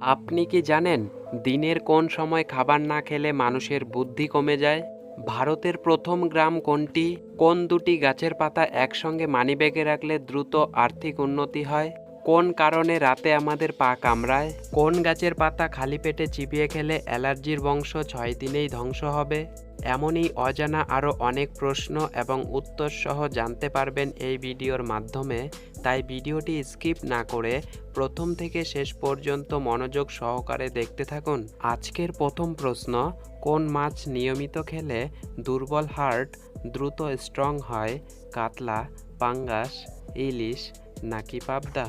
আপনি কি জানেন দিনের কোন সময় খাবার না খেলে মানুষের বুদ্ধি কমে যায়? ভারতের প্রথম গ্রাম কোনটি? কোন দুটি গাছের পাতা একসঙ্গে মানিব্যাগে রাখলে দ্রুত আর্থিক উন্নতি হয়? কোন কারণে রাতে আমাদের পা কামড়ায়? কোন গাছের পাতা খালি পেটে চিপিয়ে খেলে অ্যালার্জির বংশ ছয় দিনেই ধ্বংস হবে? এমনই অজানা আরও অনেক প্রশ্ন এবং উত্তর সহ জানতে পারবেন এই ভিডিওর মাধ্যমে। তাই ভিডিওটি স্কিপ না করে প্রথম থেকে শেষ পর্যন্ত মনোযোগ সহকারে দেখতে থাকুন। আজকের প্রথম প্রশ্ন, কোন মাছ নিয়মিত খেলে দুর্বল হার্ট, দ্রুত স্ট্রং হয়, কাতলা, পাঙ্গাস, ইলিশ নাকি পাবদা?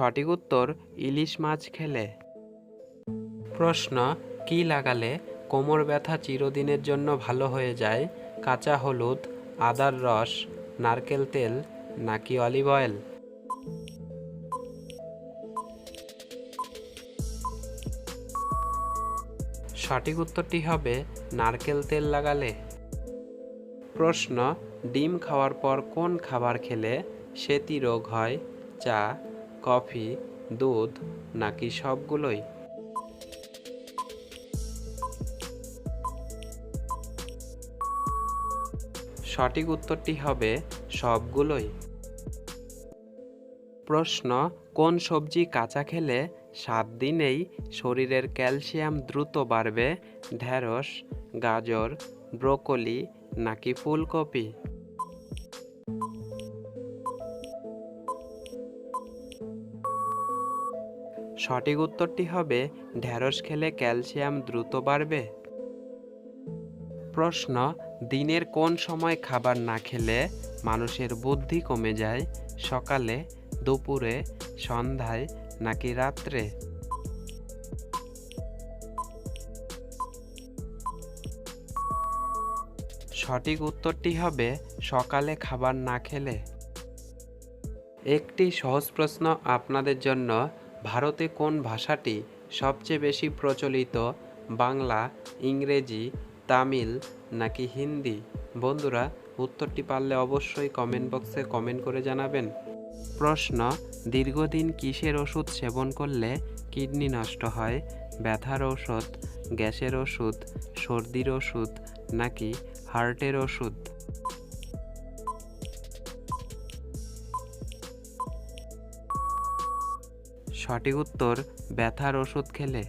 সঠিক উত্তর ইলিশ মাছ খেলে। প্রশ্ন, কি লাগালে কোমর ব্যথা চিরদিনের জন্য ভালো হয়ে যায়? কাঁচা হলুদ, আদার রস, নারকেল তেল নাকি অলিভ অয়েল? সঠিক উত্তরটি হবে নারকেল তেল লাগালে। প্রশ্ন, ডিম খাওয়ার পর কোন খাবার খেলে সেতি রোগ হয়? চা কফি, দুধ নাকি সবগুলোই? সঠিক উত্তরটি হবে সবগুলোই। প্রশ্ন, কোন সবজি কাঁচা খেলে সাত দিনেই শরীরের ক্যালসিয়াম দ্রুত বাড়বে? ঢ্যাঁড়স গাজর, ব্রোকলি নাকি ফুলকপি? সঠিক উত্তরটি হবে ঢ্যাঁড়স খেলে ক্যালসিয়াম দ্রুত বাড়বে। প্রশ্ন, দিনের কোন সময় খাবার না খেলে মানুষের বুদ্ধি কমে যায়, সকালে, দুপুরে, সন্ধ্যায় নাকি রাত্রে? সঠিক উত্তরটি হবে, সকালে খাবার না খেলে। একটি সহজ প্রশ্ন আপনাদের জন্য ভারতে কোন ভাষাটি সবচেয়ে বেশি প্রচলিত? বাংলা, ইংরেজি, তামিল নাকি হিন্দি? বন্ধুরা, উত্তরটি পারলে অবশ্যই কমেন্ট বক্সে কমেন্ট করে জানাবেন। প্রশ্ন, দীর্ঘদিন কিসের ওষুধ সেবন করলে কিডনি নষ্ট হয়? ব্যথার ওষুধ, গ্যাসের ওষুধ, সর্দির ওষুধ নাকি হার্টের ওষুধ? সঠিক উত্তর ব্যথার ওষুধ খেলে।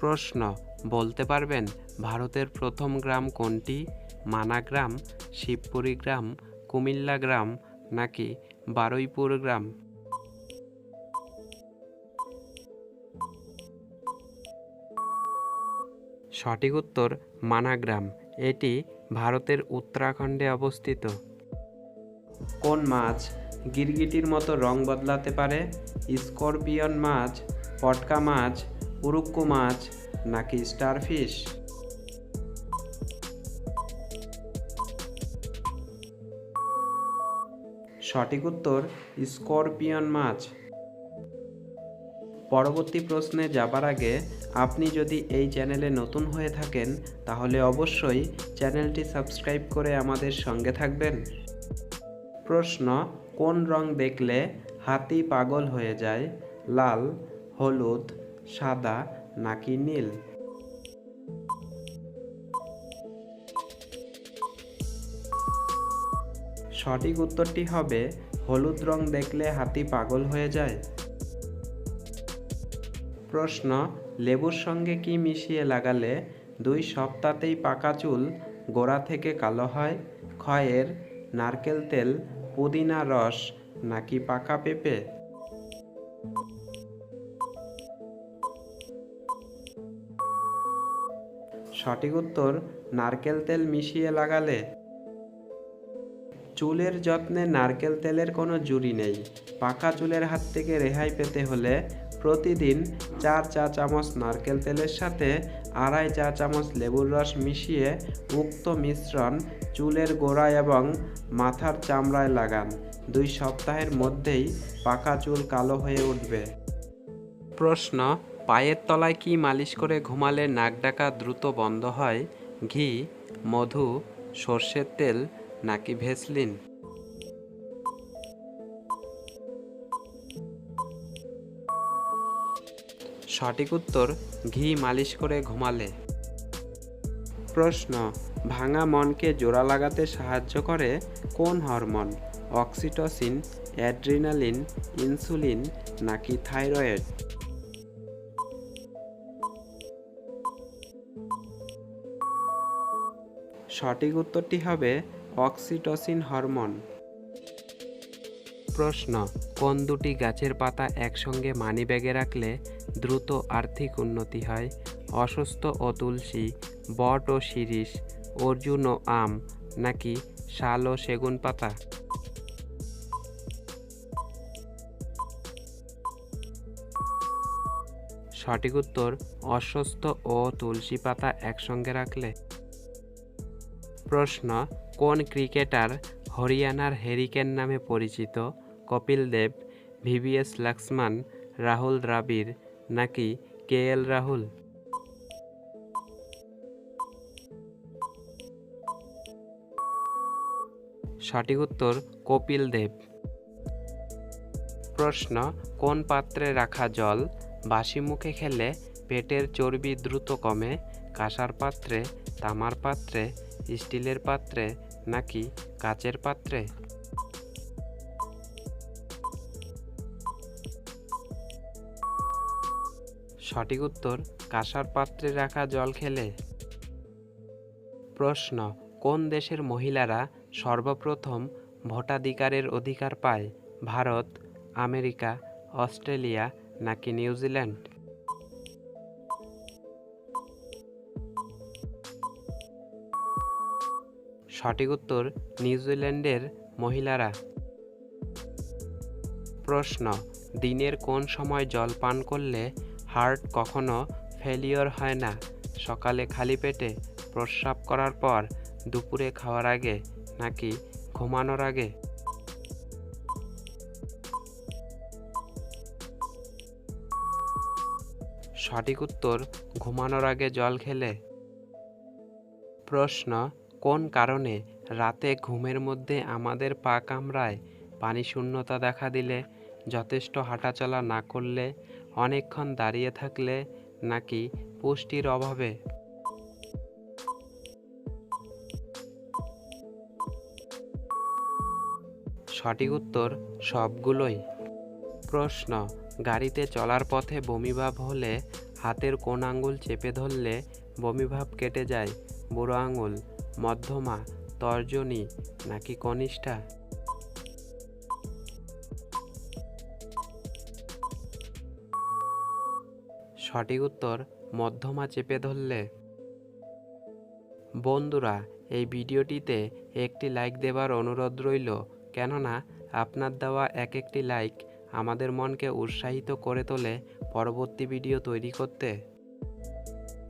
প্রশ্ন, বলতে পারবেন ভারতের প্রথম গ্রাম কোনটি? মানা গ্রাম শিবপুরি গ্রাম, কুমিল্লা গ্রাম, নাকি বারুইপুর গ্রাম? সঠিক উত্তর, মানাগ্রাম। এটি ভারতের উত্তরাখণ্ডে অবস্থিত। কোন মাছ গিরগিটির মতো রং বদলাতে পারে, স্করপিয়ন মাছ পটকা মাছ, উরুক্কু মাছ, নাকি স্টারফিশ? সঠিক উত্তর, স্করপিয়ন মাছ। পরবর্তী প্রশ্নে যাবার আগে আপনি যদি এই চ্যানেলে নতুন হয়ে থাকেন, তাহলে অবশ্যই চ্যানেলটি সাবস্ক্রাইব করে আমাদের সঙ্গে থাকবেন। প্রশ্ন কোন রং দেখলে হাতি পাগল হয়ে যায়? লাল, হলুদ, সাদা নাকি নীল? সঠিক উত্তরটি হবে, হলুদ রং দেখলে হাতি পাগল হয়ে যায়। প্রশ্ন, লেবুর সঙ্গে কি মিশিয়ে লাগালে দুই সপ্তাহতেই পাকা চুল গোড়া থেকে কালো হয়? ক্ষয়ের, নারকেল তেল পুদিনা রস নাকি পাকা পেঁপে? সঠিক উত্তর, নারকেল তেল মিশিয়ে লাগালে। চুলের যত্নে নারকেল তেলের কোনো জুড়ি নেই। পাকা চুলের হাত থেকে রেহাই পেতে হলে প্রতিদিন চার চা চামচ নারকেল তেলের সাথে আড়াই চা চামচ লেবুর রস মিশিয়ে উক্ত মিশ্রণ চুলের গোড়ায় এবং মাথার চামড়ায় লাগান। দুই সপ্তাহের মধ্যেই পাকা চুল কালো হয়ে উঠবে। প্রশ্ন, পায়ের তলায় কি মালিশ করে ঘুমালে নাক ডাকা দ্রুত বন্ধ হয়? ঘি, মধু, সর্ষের তেল নাকি ভেসলিন? সঠিক উত্তর, ঘি মালিশ করে ঘুমালে। প্রশ্ন, ভাঙা মনকে জোড়া লাগাতে সাহায্য করে কোন হরমোন? অক্সিটোসিন, অ্যাড্রিনালিন, ইনসুলিন নাকি থাইরয়েড? সঠিক উত্তরটি হবে অক্সিটোসিন হরমোন। প্রশ্ন, কোন দুটি গাছের পাতা একসঙ্গে মানিব্যাগে রাখলে দ্রুত আর্থিক উন্নতি হয়? অসুস্থ ও তুলসী, বট ও শিরীষ, অর্জুন ও আম, নাকি শাল ও সেগুন পাতা? সঠিক উত্তর অস্বস্থ ও তুলসী পাতা একসঙ্গে রাখলে। প্রশ্ন, কোন ক্রিকেটার হরিয়ানার হেরিকেন নামে পরিচিত কপিল দেব, ভিভিএস লক্ষ্মণ রাহুল দ্রাবিড় নাকি কে এল রাহুল? সঠিক উত্তর কপিল দেব। প্রশ্ন, কোন পাত্রে রাখা জল বাসি মুখে খেলে পেটের চর্বি দ্রুত কমে, কাঁসার পাত্রে, তামার পাত্রে স্টিলের পাত্রে নাকি কাচের পাত্রে? সঠিক উত্তর, কাঁসার পাত্রে রাখা জল খেলে। প্রশ্ন, কোন দেশের মহিলারা সর্বপ্রথম ভোটাধিকারের অধিকার পায়? ভারত, আমেরিকা, অস্ট্রেলিয়া নাকি নিউজিল্যান্ড? সঠিক উত্তর নিউজিল্যান্ডের মহিলারা। প্রশ্ন, দিনের কোন সময় জল পান করলে হার্ট কখনো ফেলিওর হয় না? সকালে খালি পেটে প্রস্রাব করার পর দুপুরে খাওয়ার আগে নাকি ঘুমানোর আগে? সঠিক উত্তর, ঘুমানোর আগে জল খেলে। প্রশ্ন কোন কারণে রাতে ঘুমের মধ্যে আমাদের পা কামড়ায় পানি শূন্যতা দেখা দিলে, যথেষ্ট হাঁটাচলা না করলে, অনেকক্ষণ দাঁড়িয়ে থাকলে নাকি পুষ্টির অভাবে? সঠিক উত্তর সবগুলোই। প্রশ্ন, গাড়িতে চলার পথে বমিভাব হলে হাতের কোন আঙুল চেপে ধরলে বমিভাব কেটে যায়? বুড়ো আঙুল। মধ্যমা, তর্জনী নাকি কনিষ্ঠা? সঠিক উত্তর, মধ্যমা চেপে ধরলে। বন্ধুরা, এই ভিডিওটিতে একটি লাইক দেওয়ার অনুরোধ রইল, কেননা আপনার দেওয়া এক একটি লাইক আমাদের মনকে উৎসাহিত করে তোলে পরবর্তী ভিডিও তৈরি করতে।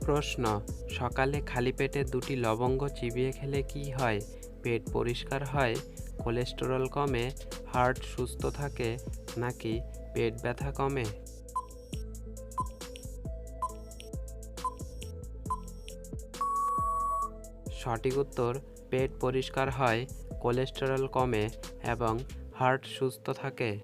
প্রশ্ন, সকালে খালি পেটে দুটি লবঙ্গ চিবিয়ে খেলে কি হয়? পেট পরিষ্কার হয়? কোলেস্টেরল কমে? হার্ট সুস্থ থাকে? নাকি পেট ব্যথা কমে? সঠিক উত্তর, পেট পরিষ্কার হয়, কোলেস্টেরল কমে এবং হার্ট সুস্থ থাকে।